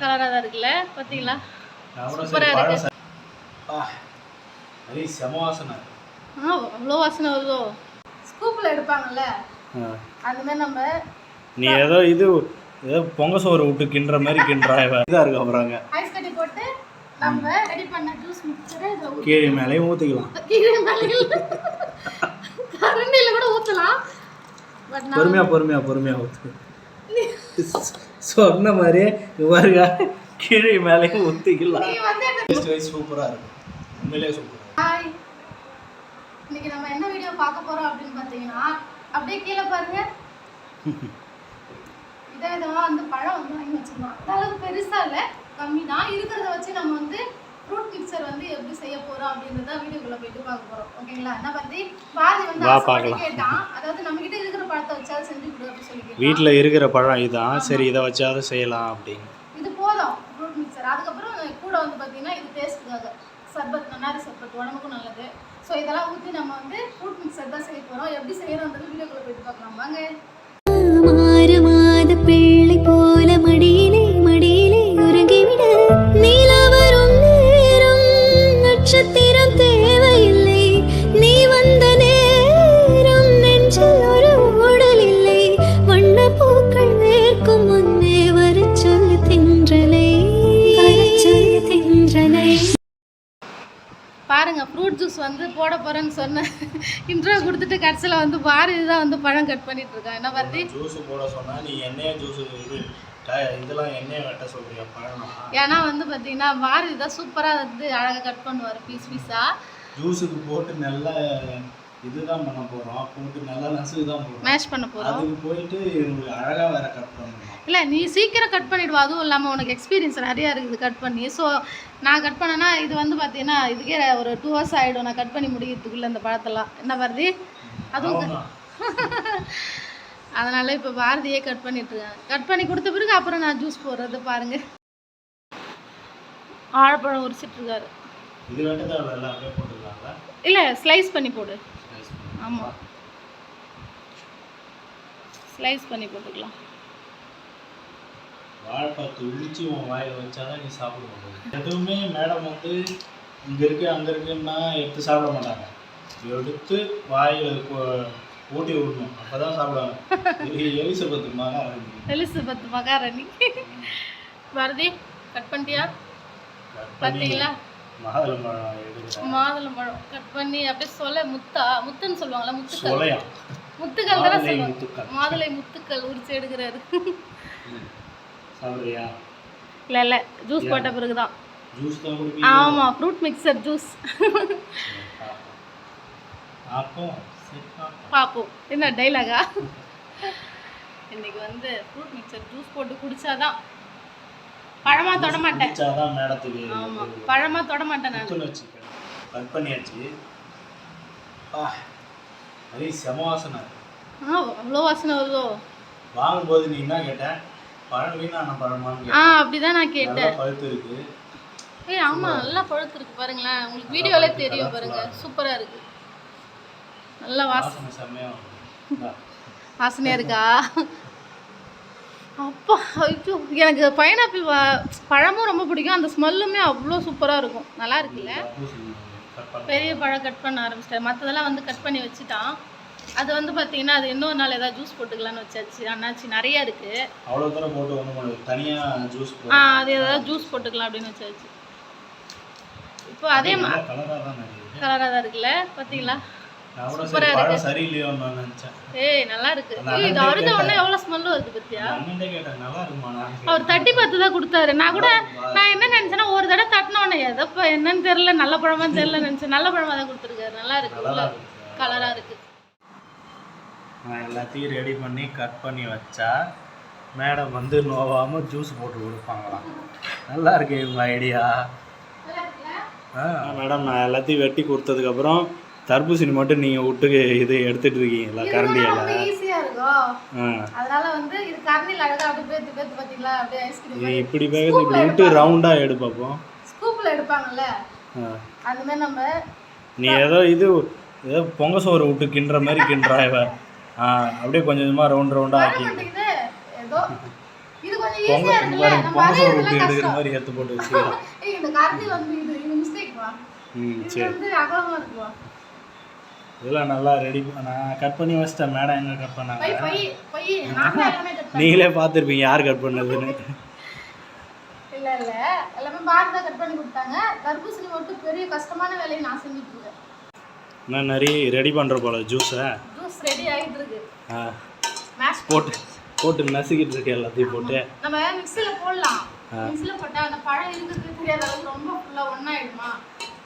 கலராக தான் இருக்குல்ல? பார்த்தீங்களா நான் கூட சூப்பரா சரி பழம் இருக்கு. ஆ அவ்வளோ வாசனை வருதோ? ஸ்கூப்பில் எடுப்பாங்கல்ல. அந்த மாதிரி நம்ம நீ ஏதோ இது ஏதோ பொங்க சோறு விட்டு கிண்டுற மாதிரி கிண்டுறா இதாக இருக்கு அப்புறங்க ஐஸ் கட்டி போட்டு நம்ம ரெடி பண்ண ஜூஸ் மிக்சரை இதில் ஊற்றி கீழே மேலேயும் ஊற்றிக்கலாம் கீழே மேலையில் கரண்டியில் கூட ஊற்றலாம் பட் நான் பொறுமையா பொறுமையா பொறுமையா ஊற்று சொன்ன மாதிரியே இவருங்க கீழே வந்து என்ன டேஸ்ட் வைஸ் சூப்பராக இருக்கும். உண்மையிலே சூப்பராக ஹாய் இன்னைக்கு நம்ம என்ன வீடியோ பார்க்க போறோம் அப்படின்னு பார்த்தீங்கன்னா அப்படியே கீழே பாருங்க. வித விதமா வந்து பழம் வந்து வாங்கி வச்சிருந்தோம். அந்த அளவுக்கு பெருசா இல்ல கம்மி தான் இருக்கிறத வச்சு நம்ம வந்து ஃப்ரூட் மிக்சர் வந்து எப்படி செய்ய போறோம் அப்படின்றத வீடியோக்குள்ள போயிட்டு பார்க்க போறோம். ஓகேங்களா? என்ன பத்தி பாரதி வந்து பார்க்கலாம். கேட்டான். அதாவது நம்ம கிட்ட இருக்கிற பழத்தை வச்சாலும் செஞ்சு கொடு அப்படின்னு சொல்லி. வீட்டில் இருக்கிற பழம் இதுதான் சரி இதை வச்சாவது செய்யலாம் அப்படின்னு. இது போதும் ஃப்ரூட் மிக்சர் அதுக்கப்புறம் கூட வந்து பார்த்தீங்கன்னா இது டேஸ்ட்டுக்காக சர்பத் நன்னாரி சர்பத் உடம்புக்கும் நல்லது. ஸோ இதெல்லாம் ஊற்றி நம்ம வந்து ஃப்ரூட் மிக்சர் தான் செய்ய போகிறோம் எப்படி செய்யறோன்றது வீடியோக்குள்ள போயிட்டு பார்க்கலாம். வாங்க. வந்து போட போறேன்னு சொன்னேன் இன்ட்ரோ கொடுத்துட்டு கடைசியில் வந்து பாரதி தான் வந்து பழம் கட் பண்ணிட்டு இருக்கான் என்ன பார்த்தி? ஜூஸ் போட சொன்னா நீ எண்ணெயை ஜூஸ் இதெல்லாம் எண்ணெயை வெட்ட சொல்றியா பழம் ஏன்னா வந்து பார்த்தீங்கன்னா பாரதி தான் சூப்பராக வந்து அழகாக கட் பண்ணுவார் பீஸ் பீஸாக ஜூஸுக்கு போட்டு நல்லா இதுதான் பண்ண போறோம். போட்டு நல்லா நசுக்கு தான் போடுறோம். மேஷ் பண்ண போகிறோம் அதுக்கு போயிட்டு இவங்களுக்கு அழகா வேற கட் பண்ணணும். இல்லை நீ சீக்கிரம் கட் பண்ணிடுவா. அதுவும் இல்லாமல் உனக்கு எக்ஸ்பீரியன்ஸ் நிறையா இருக்குது கட் பண்ணி. ஸோ நான் கட் பண்ணேன்னா இது வந்து பார்த்தீங்கன்னா இதுக்கே ஒரு டூ ஹவர்ஸ் ஆகிடும் நான் கட் பண்ணி முடிக்கிறதுக்குள்ளே இந்த பழத்தெல்லாம் என்ன பாரதி? அதுவும். அதனால இப்போ பாரதியே கட் பண்ணிட்டுருக்கேன் கட் பண்ணி கொடுத்த பிறகு அப்புறம் நான் ஜூஸ் போடுறது பாருங்க. வாழைப்பழம் உரிச்சிட்டு இருக்காரு. இது இல்லை ஸ்லைஸ் பண்ணி போடு. ஆமாம் ஸ்லைஸ் பண்ணி போட்டுக்கலாம். வாழைப்பழத்தை உரிச்சு உன் வாயில வச்சாதான் நீ சாப்பிட முடியும். எதுவுமே மேடம் வந்து இங்க இருக்கு அங்க இருக்குன்னா எடுத்து சாப்பிட மாட்டாங்க. எடுத்து வாயில ஊட்டி விடணும். அப்பதான் சாப்பிடுவாங்க. எலிசபெத் மகாராணி எலிசபெத் மகாராணி. பாரதி கட் பண்ணிட்டியா? பார்த்தீங்களா மாதுளம்பழம். கட் பண்ணி அப்படியே சொல முத்தா முத்துன்னு சொல்லுவாங்கல்ல முத்துக்கள். முத்துக்கள் தானே சொல்லுவாங்க. மாதுளை முத்துக்கள் உரிச்சு எடுக்கிறாரு. சாப்பிடுறியா? இல்லை இல்லை. ஜூஸ் போட்ட பிறகு தான் ஜூஸ் தான் குடிப்பீங்க ஆமாம் ஃப்ரூட் மிக்சர் ஜூஸ். பார்ப்போம் என்ன டைலாகா இன்னைக்கு வந்து ஃப்ரூட் மிக்சர் ஜூஸ் போட்டு குடிச்சாதான் பழமா தொட மாட்டேன். மேடத்துக்கு ஆமாம் பழமா தொட மாட்டேன் நான். முத்துன்னு வச்சுக்க கட் பண்ணியாச்சு. அது செம வாசனை. ஆ அவ்வளோ வாசனை வருதோ? வாங்கும்போது நீ என்ன கேட்ட? பழம் வீணான பழமான்னு ஆ அப்படிதான் நான் கேட்டேன். பழுத்து இருக்கு ஏய் ஆமா நல்லா பழுத்து இருக்கு பாருங்களேன் உங்களுக்கு வீடியோலே தெரியும் பாருங்க. சூப்பரா இருக்கு. நல்லா வாச வாசனை செம்மையா. வாசனையா இருக்கா? அப்பா ஐயோ. எனக்கு பைனாப்பிள் பழமும் ரொம்ப பிடிக்கும். அந்த ஸ்மெல்லுமே அவ்வளோ சூப்பராக இருக்கும். நல்லா இருக்குல்ல. பெரிய பழம் கட் பண்ண ஆரம்பிச்சிட்டேன். மற்றதெல்லாம் வந்து கட் பண்ணி வச்சுட்டான். அது வந்து பார்த்தீங்கன்னா அது இன்னொரு நாள் ஏதாவது ஜூஸ் போட்டுக்கலாம்னு வச்சாச்சு. அண்ணாச்சி நிறைய இருக்கு. அவ்வளவு தூரம் போட்டு ஒண்ணும் பண்ண தனியா ஜூஸ் ஆ அது ஏதாவது ஜூஸ் போட்டுக்கலாம் அப்படின்னு வச்சாச்சு. இப்போ அதே மா கலரா தான் இருக்குது. கலராக தான் இருக்குல்ல? பார்த்தீங்களா சூப்பரா சரி பழம் சரியில்லையோன்னு நான் நினைச்சேன். ஏய் நல்லா இருக்கு. இது உடனே. எவ்வளோ ஸ்மெல்லும் வருது பத்தியா அவர் தட்டி பார்த்து தான் கொடுத்தாரு. நான் கூட நான் என்ன நினைச்சேன்னா ஒரு தடவை தட்டின உடனே எதப்பா என்னன்னு தெரியல நல்ல பழமா தெரியல நினைச்சேன். நல்ல பழமா தான் கொடுத்துருக்காரு. நல்லா இருக்கு. கலரா இருக்கு. நான் எல்லாத்தையும் ரெடி பண்ணி கட் பண்ணி வச்சா மேடம் வந்து நோவாம ஜூஸ் போட்டு கொடுப்பாங்களாம். நல்லா இருக்கு இவங்க ஐடியா மேடம் நான் எல்லாத்தையும் வெட்டி கொடுத்ததுக்கப்புறம் தர்பூசணி மட்டும் நீங்கள் விட்டு இது எடுத்துட்டு இருக்கீங்களா? கரண்டியால ரொம்ப ஈஸியா இருக்கும். ஆ. அதனால வந்து இது கரண்டில அழகா அப்படியே பேத்து பேத்து அப்படியே ஐஸ்கிரீம் இப்படி இப்படி விட்டு ரவுண்டாக எடு பார்ப்போம் ஸ்கூப்ல எடுப்பாங்கல்ல? அந்த மாதிரி நம்ம நீ ஏதோ இது ஏதோ பொங்க சோறு விட்டு கிண்டுற மாதிரி கிண்டுறா இவ. ஆ அப்படியே கொஞ்சம் கொஞ்சமாக ரவுண்ட் ரவுண்டாக ஆக்கி ஏதோ இது கொஞ்சம் இருக்குல்ல நம்ம ஊற்றி அறியறதுலாம் எடுக்கிற மாதிரி எடுத்து போட்டு வச்சுக்கலாம் ஏய் இந்த கரண்டி வந்து இது இது மிஸ்டேக் வா. ம் சரி. அகலமா இதெல்லாம் நல்லா ரெடி நான் கட் பண்ணி வச்சிட்டேன். மேடம் எங்கே கட் பண்ணாங்க? நீங்களே பார்த்துருப்பீங்க யார் கட் பண்ணதுன்னு. இல்ல இல்ல. எல்லாமே பாரதி தான் கட் பண்ணி கொடுத்தாங்க. தர்பூசணி மட்டும் பெரிய கஷ்டமான வேலையை நான் செஞ்சுட்டு இருக்கேன். நான் நிறைய ரெடி பண்ணுற போல ஜூஸை ஜூஸ் ரெடி ஆகிட்டு இருக்கு. ஆ. மேஷ் போட்டு போட்டு நசுக்கிட்டு இருக்கு எல்லாத்தையும் போட்டு. நம்ம மிக்ஸில போடலாம். ஆ. மிக்ஸில போட்டா அந்த பழம் இருக்கிறது தெரியாத அளவுக்கு ரொம்ப ஃபுல்லா ஒன்னாயிடுமா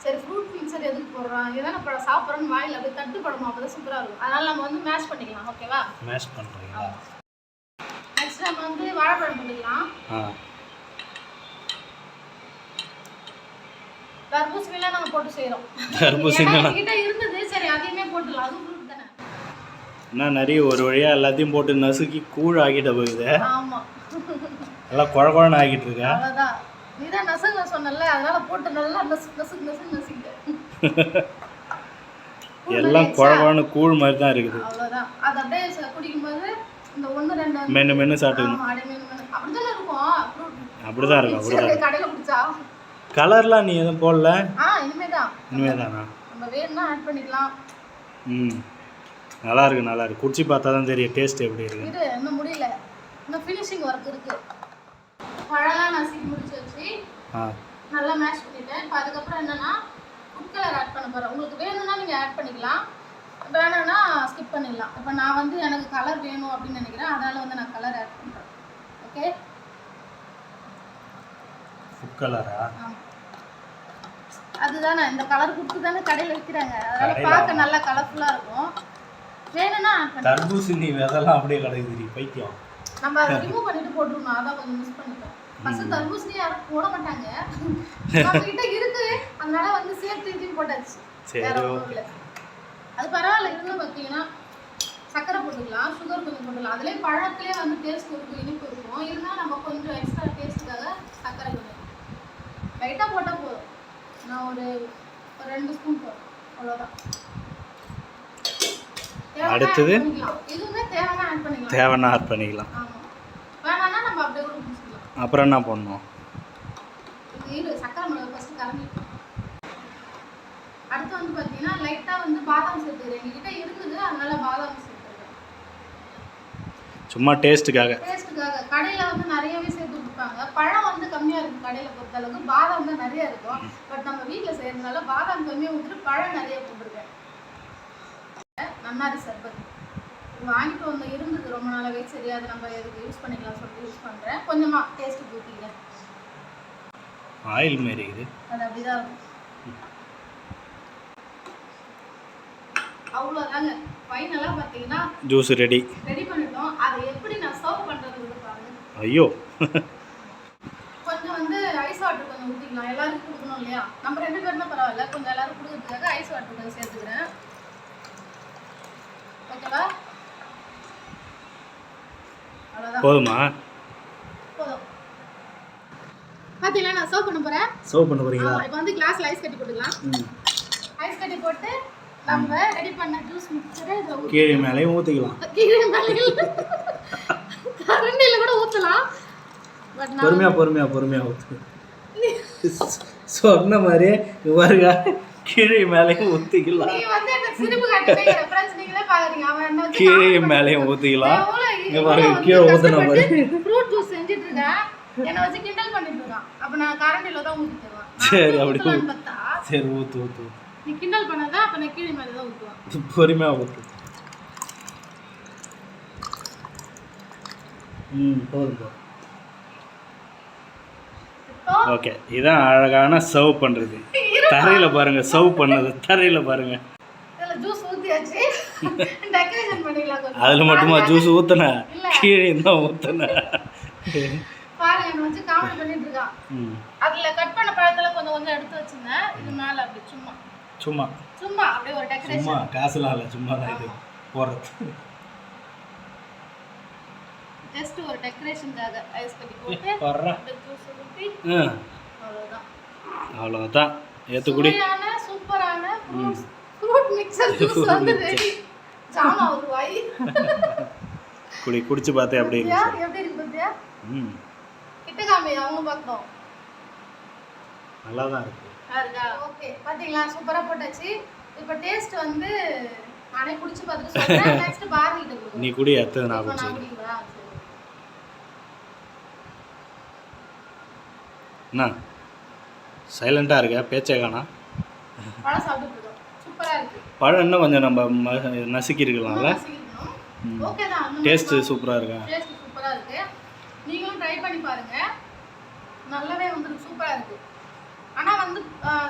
சரி ஃப்ரூட் மிக்சர் எதுக்கு போடுறோம்? இதான பழம் சாப்பிட்றோம் வாயில் அப்படியே தட்டு படணும் அப்பதான் சூப்பரா இருக்கும். அதனால நம்ம வந்து மேஷ் பண்ணிக்கலாம் ஓகேவா மேஷ் பண்ணுறீங்களா நெக்ஸ்ட் நம்ம வந்து வாழைப்பழம் பண்ணிக்கலாம். தர்பூசணிலாம் நம்ம போட்டு செய்றோம். தர்பூசணி என்கிட்ட இருந்தது சரி அதையுமே போட்டுடலாம். அதுவும் ஃப்ரூட் தானே. நான் நிறைய ஒரு வழியாக எல்லாத்தையும் போட்டு நசுக்கி கூழ் ஆக்கிட்ட போகுது? ஆமா. எல்லாம் குழ குழன்னு ஆக்கிட்டு இருக்கா? அவ்வளவுதான். நீதான் நசுங்க சொன்னல அதனால போட்டு நல்லா நசு நசு நசு நசுக்கிட்டேன் எல்லாம் குழ குழன்னு கூழ் மாதிரி தான் இருக்குது. அவ்வளவுதான். அது அப்படியே குடிக்கும்போது இந்த ஒண்ணு ரெண்டு மென்று மென்று சாப்பிட்டுக்கணும். அப்படிதானே இருக்கும். அப்படிதான் இருக்கும் அப்படிதான் கடையில குடிச்சா? கலர்லாம் நீ எதுவும் போடல? ஆ இனிமேதான். இனிமே தானா நம்ம வேணும்னா ஆட் பண்ணிக்கலாம். ம். நல்லா இருக்கு நல்லா இருக்கு குடிச்சு பார்த்தா தான் தெரியும் டேஸ்ட் எப்படி இருக்கு. இது இன்னும் முடியல. இன்னும் ஃபினிஷிங் ஒர்க் இருக்கு. பழம்லாம் நசுக்கி முடிச்சு வச்சு நல்லா மேஷ் பண்ணிட்டேன். இப்போ அதுக்கப்புறம் என்னன்னா ஃபுட் கலர் ஆட் பண்ண போகிறேன் உங்களுக்கு வேணும்னா நீங்கள் ஆட் பண்ணிக்கலாம். வேணும்னா ஸ்கிப் பண்ணிடலாம். இப்போ நான் வந்து எனக்கு கலர் வேணும் அப்படின்னு நினைக்கிறேன். அதனால வந்து நான் கலர் ஆட் பண்ணுறேன் ஓகே ஃபுட் கலரா அதுதானே இந்த கலர் கொடுத்து தானே கடையில் விற்கிறாங்க அதனால பார்க்க நல்லா கலர்ஃபுல்லாக இருக்கும். வேணும்னா ஆட் பண்ணி தர்பூசணி விதெல்லாம் அப்படியே கிடக்குது பைத்தியம் நம்ம அதை ரிமூவ் பண்ணிட்டு போட்டுருணும் அதான் கொஞ்சம் மிஸ் பண்ணிட்டோம் ஃபர்ஸ்ட் தர்பூசணி யாரும் போட மாட்டாங்க. நம்ம கிட்ட இருக்கு. அதனால வந்து சேர்த்து போட்டாச்சு. சரி. அது பரவாயில்ல. இன்னும் பார்த்தீங்கன்னா சக்கரை போட்டுக்கலாம் சுகர் கொஞ்சம் போட்டுக்கலாம். அதுலேயே பழத்துலேயே வந்து டேஸ்ட் இருக்கும் இனிப்பு இருக்கும். இருந்தால் நம்ம கொஞ்சம் எக்ஸ்ட்ரா டேஸ்ட்டுக்காக சக்கரை கொஞ்சம் லைட்டாக போட்டால் போதும். நான் ஒரு ஒரு ரெண்டு ஸ்பூன் போதும் அவ்வளோதான் அடுத்தது? தேவைன்னா ஆட் பண்ணிக்கலாம் தேவைன்னா ஆட் பண்ணிக்கலாம் ஆமாம் வேணாம்னா நம்ம அப்படியே கூட குடிச்சிக்கலாம் அப்புறம் என்ன பண்ணணும் அடுத்து வந்து பார்த்தீங்கன்னா லைட்டாக வந்து பாதாம் சேர்த்துக்கிறேன் எங்ககிட்ட இருக்குது அதனால பாதாம் சேர்த்துக்கிறேன் சும்மா டேஸ்ட்டுக்காக டேஸ்ட்டுக்காக கடையில் வந்து நிறையவே சேர்த்து கொடுப்பாங்க. பழம் வந்து கம்மியாக இருக்கும் கடையில் பொறுத்த அளவுக்கு பாதாம் தான் நிறைய இருக்கும். பட் நம்ம வீட்டில் செய்யறதுனால பாதாம் கம்மியாக ஊற்றிட்டு பழம் நிறைய போட்டிருக்கேன். நன்னாரி சர்பத். வாங்கிட்டு வந்து இருந்தது ரொம்ப நாளாவே சரி அதை நம்ம எதுக்கு யூஸ் பண்ணிக்கலாம் சொல்லிட்டு யூஸ் பண்ணுறேன் கொஞ்சமாக டேஸ்ட்டு ஊற்றிக்கிறேன் ஆயில் மாரி இது அது அப்படிதான் இருக்கும். அவ்வளோதாங்க ஃபைனலாக பார்த்தீங்கன்னா ஜூஸ் ரெடி ரெடி பண்ணிட்டோம். அதை எப்படி நான் சர்வ் பண்ணுறது பாருங்க. ஐயோ. கொஞ்சம் வந்து ஐஸ் வாட்டர் கொஞ்சம் ஊற்றிக்கலாம் எல்லாருக்கும் கொடுக்கணும் இல்லையா? நம்ம ரெண்டு பேருமே பரவாயில்ல. கொஞ்சம் எல்லாரும் கொடுக்கறதுக்காக ஐஸ் வாட்டர் கொஞ்சம் சேர்த்துக்கிறேன். ஓகேவா போதுமா? பார்த்தீங்களா நான் சர்வ் பண்ண போகிறேன் சர்வ் பண்ண போறீங்களா? இப்போ வந்து கிளாஸில் ஐஸ் கட்டி போட்டுக்கலாம். ஐஸ் கட்டி போட்டு நம்ம ரெடி பண்ண ஜூஸ் இதில் ஊற்றி கீழே மேலேயும் ஊற்றிக்கலாம் கீழே மேலையில் கரண்டியில் கூட நான் பொறுமையா பொறுமையா பொறுமையா ஊற்று சொன்ன மாதிரியே பாருங்க கீழே மேலேயும் வச்சு கீழே மேலேயும் ஊற்றிக்கலாம் இங்க பாருங்க, கீழே ஊத்துன பாரு. ஃப்ரூட் ஜூஸ் செஞ்சுட்டு இருக்கேன் என்னை வச்சு கிண்டல் பண்ணிட்டு இருக்கான். அப்ப நான் கரண்டில தான் ஊத்தி தருவேன் சரி, அப்படி ஊத்தலாம்னு பார்த்தா சரி ஊற்று ஊற்று நீ கிண்டல் பண்ணாதான் அப்ப நான் கீழே மேலே தான் ஊத்துவேன். பொறுமையா ஊற்று ம் போதும் போதும் இப்போ ஓகே இதான் அழகான சர்வ் பண்ணுறது தரையில் பாருங்க சர்வ் பண்ணது. தரையில் பாருங்க. ஜூஸ் கொஞ்சம் அதில் மட்டுமா ஜூஸ் ஊற்றுனேன் இல்ல. கீழே தான் ம். அதுல கட் பண்ண பழத்துல கொஞ்சம் கொஞ்சம் எடுத்து வச்சிருந்தேன். இது மேல அப்படி சும்மா. சும்மா. சும்மா அப்படியே ஒரு டெக்கரேஷன் சும்மா காசுலாம் இல்லை சும்மா தான் இது போடுறது. ஜஸ்ட் ஒரு டெக்கரேஷனுக்காக ஐஸ் கட்டி போட்டு வர்றா. ஜூஸ் ஊற்றி அவ்வளோதான் சுவையான சூப்பரான ஃப்ரூட்ஸ் ஃப்ரூட் மிக்சர் ஜூஸ் வந்து ரெடி ஜாம் ஆகுது வாய். குடி குடிச்சு பார்த்தேன் அப்படி? இருந்துச்சு. எப்படி இருக்கு பாத்தியா ம். கிட்ட காமி அவங்க பார்க்கணும் நல்லா தான் இருக்கு. இருக்கா ஓகே பாத்தீங்களா? சூப்பரா போட்டாச்சு. இப்போ டேஸ்ட் வந்து நானே குடிச்சு பார்த்துட்டு சொல்றேன். நெக்ஸ்ட் கொடுக்குறேன் நீ குடி அடுத்தது நான் குடிச்சு. என்ன சைலண்ட்டாக இருக்க பேச்சே காணா. பழம் சாப்பிட்டு இருக்கு பழம் இன்னும் கொஞ்சம் நம்ம ம- நசுக்கி இருக்கலாம்ல ஓகே தான் அந்த மாதிரி டேஸ்ட்டு. சூப்பராக இருக்கா? டேஸ்ட் சூப்பரா இருக்கு. நீங்களும் ட்ரை பண்ணி பாருங்க. நல்லாவே வந்து சூப்பரா இருக்கு. ஆனா வந்து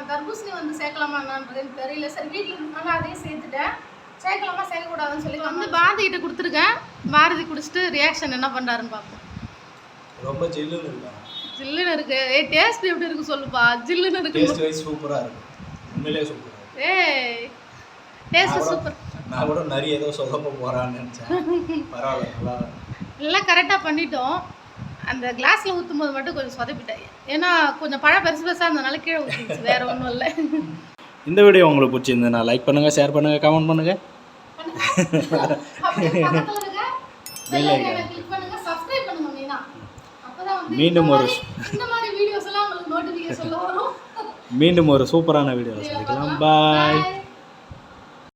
தர்பூசணி வந்து சேர்க்கலாமா என்னன்றது எனக்கு தெரியல. சரி வீட்டில் இருந்தாலும் அதையும் சேர்த்துட்டேன். சேர்க்கலாமா சேர்க்கக்கூடாதுன்னு சொல்லி வந்து பாரதி கிட்ட கொடுத்துருக்கேன். பாரதி குடிச்சிட்டு ரியாக்ஷன் என்ன பண்றாருன்னு பார்ப்போம் ரொம்ப ஜில்லுன்னு இருக்கா? ஜில்லுன்னு இருக்கு. ஏய் டேஸ்ட் எப்படி இருக்கு சொல்லுப்பா. ஜில்லுன்னு இருக்கு. டேஸ்ட் வைஸ் சூப்பராக இருக்கு. உண்மையிலே சூப்பராக இருக்கு ஏய் டேஸ்ட் சூப்பர் நான் கூட நிறைய ஏதோ சொதப்ப போகிறான்னு நினச்சேன். பரவாயில்ல நல்லா. எல்லாம் கரெக்டாக பண்ணிட்டோம். அந்த கிளாஸில் ஊற்றும் போது மட்டும் கொஞ்சம் சொதப்பிட்டேன் ஏன்னா கொஞ்சம் பழம் பெருசு பெருசாக இருந்ததுனால கீழே ஊற்றிச்சு வேற ஒன்றும் இல்லை. இந்த வீடியோ உங்களுக்கு பிடிச்சிருந்ததுன்னா லைக் பண்ணுங்கள் ஷேர் பண்ணுங்கள் கமெண்ட் பண்ணுங்கள் பண்ணுங்க. பண்ணுங்க மீண்டும் ஒரு- இந்த மாதிரி வீடியோஸ் எல்லாம் உங்களுக்கு நோட்டிஃபிகேஷன்ல வரும். மீண்டும் ஒரு சூப்பரான வீடியோவில் சந்திக்கலாம். பாய்